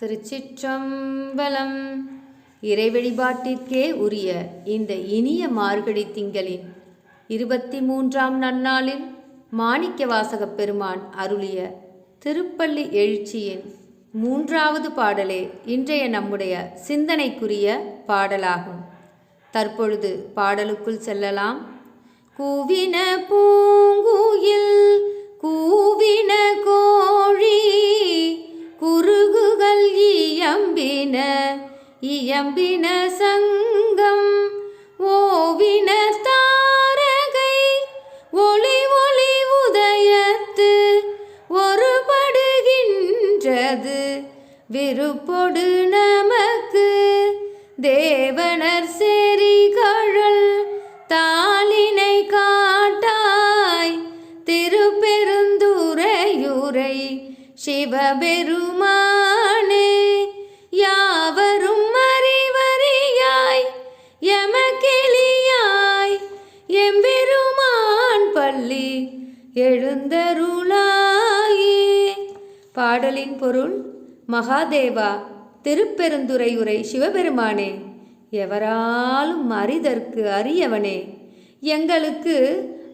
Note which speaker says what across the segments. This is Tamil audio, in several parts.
Speaker 1: திருச்சிற்றம்பலம். இறை வழிபாட்டிற்கே உரிய இந்த இனிய மார்கழி திங்களின் இருபத்தி மூன்றாம் நன்னாளில் மாணிக்க வாசகப் பெருமான் அருளிய திருப்பள்ளி எழுச்சியின் மூன்றாவது பாடலே இன்றைய நம்முடைய சிந்தனைக்குரிய பாடலாகும். தற்பொழுது பாடலுக்குள் செல்லலாம். கூவின பூ இயம்பின சங்கம் ஓவின தாரகை ஒளி ஒளி உதயத்து ஒருபடுகின்றது. விருப்பொடு நமக்கு தேவனர் செறி கழல் தாளினை காட்டாய். திருப்பெருந்துரையுரை சிவபெருமானே யாவரும் அறிவறியாய் எமக்கிளியாய் எம்பெருமான் பள்ளி எழுந்தருளாயே. பாடலின் பொருள் மகாதேவா திருப்பெருந்துரையுரை சிவபெருமானே. எவராலும் அறிதற்கு அரியவனே. எங்களுக்கு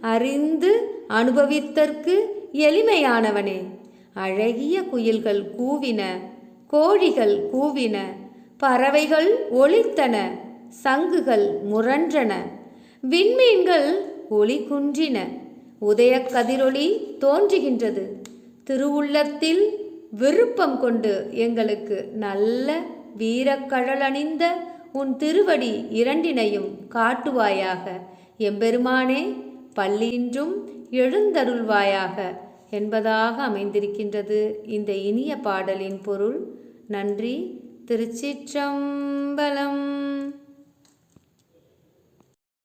Speaker 1: அறிந்து அனுபவித்தற்கு எளிமையானவனே. அழகிய குயில்கள் கூவின கோழிகள் கூவின பறவைகள் ஒளித்தன சங்குகள் முரன்றன விண்மீன்கள் ஒளி குன்றின. உதய கதிரொளி தோன்றுகின்றது. திருவுள்ளத்தில் விருப்பம் கொண்டு எங்களுக்கு நல்ல வீரக்கழலணிந்த உன் திருவடி இரண்டினையும் காட்டுவாயாக. எம்பெருமானே பள்ளியின்றும் எழுந்தருள்வாயாக. என்பதாக அமைந்திருக்கின்றது. இந்த இனிய பாடலின் பொருள் நன்றி. திருச்சிற்றம்பலம்.